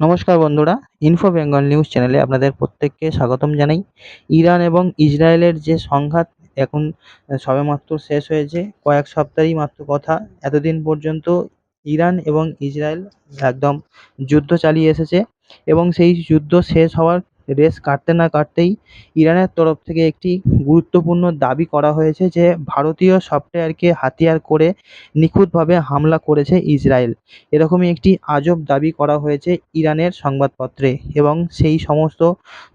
নমস্কার বন্ধুরা info Bengal news চ্যানেলে আপনাদের প্রত্যেককে স্বাগতম জানাই। ইরান এবং ইসরায়েলের যে সংঘাত, এখন সবেমাত্র শেষ হয়েছে। কয়েক সপ্তাহই মাত্র কথা। এতদিন পর্যন্ত ইরান এবং ইসরায়েল একদম যুদ্ধ চালিয়ে এসেছে এবং সেই যুদ্ধ শেষ হওয়ার রেশ কাটতে না কাটতেই ইরানের তরফ থেকে একটি গুরুত্বপূর্ণ দাবি করা হয়েছে যে ভারতীয় সফটওয়্যারকে হাতিয়ার করে নিখুঁতভাবে হামলা করেছে ইসরায়েল। এরকমই একটি আজব দাবি করা হয়েছে ইরানের সংবাদপত্রে এবং সেই সমস্ত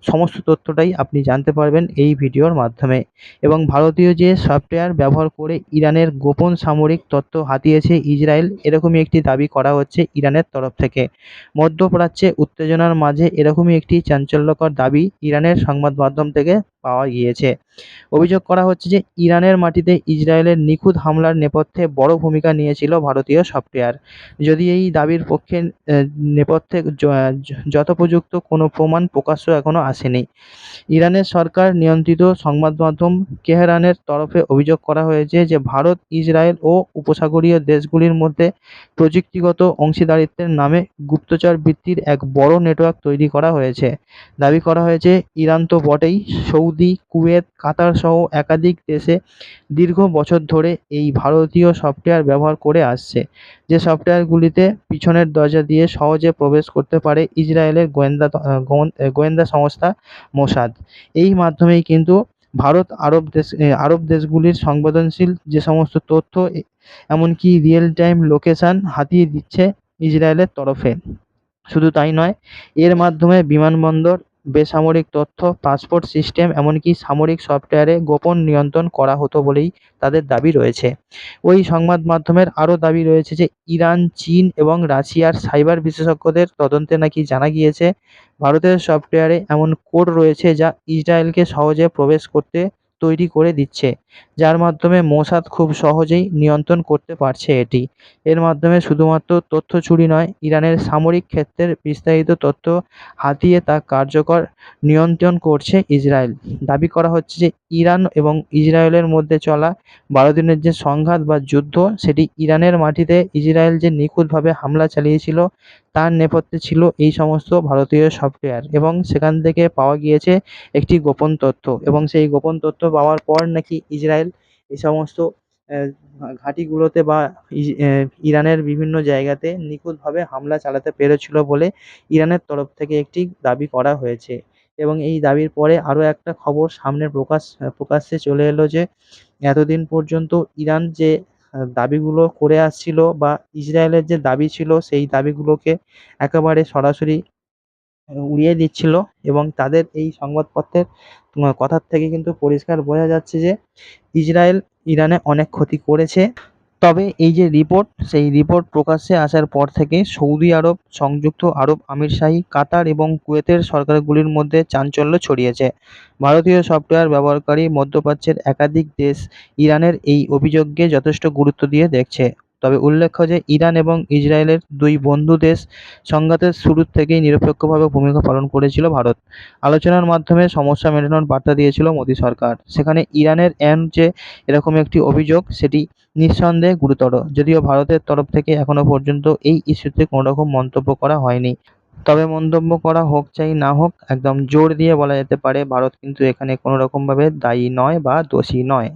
সমস্ত তথ্যটাই আপনি জানতে পারবেন এই ভিডিওর মাধ্যমে। এবং ভারতীয় যে সফটওয়্যার ব্যবহার করে ইরানের গোপন সামরিক তথ্য হাতিয়েছে ইসরায়েল, এরকমই একটি দাবি করা হচ্ছে ইরানের তরফ থেকে। মধ্যপ্রাচ্যে উত্তেজনার মাঝে এরকমই একটি চাঞ্চল্যকর দাবি ইরানের সংবাদ মাধ্যম থেকে পাওয়া গিয়েছে। অভিযোগ করা হচ্ছে যে, ইরানের মাটিতে ইসরায়েলের নিখুঁত হামলার নেপথ্যে বড় ভূমিকা নিয়েছিল ভারতীয় সফটওয়্যার। যদি এই দাবির পক্ষে নেপথ্যে যথোপযুক্ত কোনো প্রমাণ প্রকাশ্য এখনও আসেনি। ইরানের সরকার নিয়ন্ত্রিত সংবাদ মাধ্যম কেহরানের তরফে অভিযোগ করা হয়েছে যে, ভারত, ইসরায়েল ও উপসাগরীয় দেশগুলির মধ্যে প্রযুক্তিগত অংশীদারিত্বের নামে গুপ্তচর বৃত্তির এক বড় নেটওয়ার্ক তৈরি করা হয়েছে। দাবি করা হয়েছে, ইরান তো বটেই সৌদি কুয়েত, কাতার সহ একাধিক দেশে দীর্ঘ বছর ধরে এই ভারতীয় সফটওয়্যার ব্যবহার করে আসছে। যে সফটওয়্যারগুলিতে পিছনের দরজা দিয়ে সহজে প্রবেশ করতে পারে ইসরায়েলের গোয়েন্দা গোয়েন্দা সংস্থা মোসাদ। এই মাধ্যমেই কিন্তু ভারত আরব দেশ আরব দেশগুলির সংবেদনশীল যে সমস্ত তথ্য এমনকি রিয়েল টাইম লোকেশান হাতিয়ে দিচ্ছে ইসরায়েলের তরফে। শুধু তাই নয়, এর মাধ্যমে বিমানবন্দর বেসামরিক তথ্য, পাসপোর্ট সিস্টেম, এমনকি সামরিক সফটওয়্যারে গোপন নিয়ন্ত্রণ করা হতো বলেই তাদের দাবি রয়েছে। ওই সংবাদ মাধ্যমের আরও দাবি রয়েছে যে, ইরান, চীন এবং রাশিয়ার সাইবার বিশেষজ্ঞদের তদন্তে নাকি জানা গিয়েছে, ভারতের সফটওয়্যারে এমন কোড রয়েছে যা ইসরায়েলকে সহজে প্রবেশ করতে তৈরি করে দিচ্ছে, যার মাধ্যমে মোসাদ খুব সহজেই নিয়ন্ত্রণ করতে পারছে এটি। এর মাধ্যমে শুধুমাত্র তথ্য চুরি নয়, ইরানের সামরিক ক্ষেত্রের বিস্তারিত তথ্য হাতিয়ে তা কার্যকর নিয়ন্ত্রণ করছে ইসরায়েল। দাবি করা হচ্ছে যে ইরান এবং ইসরায়েলের মধ্যে চলা বারো দিনের যে সংঘাত বা যুদ্ধ, সেটি ইরানের মাটিতে ইসরায়েল যে নিখুঁতভাবে হামলা চালিয়েছিল, তার নেপথ্যে ছিল এই সমস্ত ভারতীয় সফটওয়্যার এবং সেখান থেকে পাওয়া গিয়েছে একটি গোপন তথ্য এবং সেই গোপন তথ্য পাওয়ার পর নাকি ইসরায়েল এই সমস্ত ঘাঁটিগুলোতে বা ইরানের বিভিন্ন জায়গাতে নিখুঁতভাবে হামলা চালাতে পেরেছিল বলে ইরানের তরফ থেকে একটি দাবি করা হয়েছে। এবং এই দাবির পরে আরও একটা খবর সামনে প্রকাশ, প্রকাশ্যে চলে এলো যে, এতদিন পর্যন্ত ইরান যে দাবিগুলো করে আসছিল বা ইসরায়েলের যে দাবি ছিল সেই দাবিগুলোকে একেবারে সরাসরি উড়িয়ে দিচ্ছিল এবং তাদের এই সংবাদপত্রের কথার থেকে কিন্তু পরিষ্কার বোঝা যাচ্ছে যে ইসরায়েল ইরানে অনেক ক্ষতি করেছে। তবে এই যে রিপোর্ট সেই রিপোর্ট প্রকাশ্যে আসার পর থেকে সৌদি আরব, সংযুক্ত আরব আমিরশাহি কাতার এবং কুয়েতের সরকারগুলির মধ্যে চাঞ্চল্য ছড়িয়েছে। ভারতীয় সফটওয়্যার ব্যবহারকারী মধ্যপ্রাচ্যের একাধিক দেশ ইরানের এই অভিযোগকে যথেষ্ট গুরুত্ব দিয়ে দেখছে। তবে উল্লেখ্য যে ইরান এবং ইসরায়েলের দুই বন্ধু দেশ সংঘাতের শুরুর থেকেই নিরপেক্ষভাবে ভূমিকা পালন করেছিল ভারত। আলোচনার মাধ্যমে সমস্যা মেটানোর বার্তা দিয়েছিল মোদী সরকার। সেখানে ইরানের এন যে এরকম একটি অভিযোগ, সেটি নিঃসন্দেহে গুরুতর। যদিও ভারতের তরফ থেকে এখনও পর্যন্ত এই ইস্যুতে কোনো রকম মন্তব্য করা হয়নি। তবে মন্তব্য করা হোক চাই না হোক, একদম জোর দিয়ে বলা যেতে পারে, ভারত কিন্তু এখানে কোনো রকমভাবে দায়ী নয় বা দোষী নয়।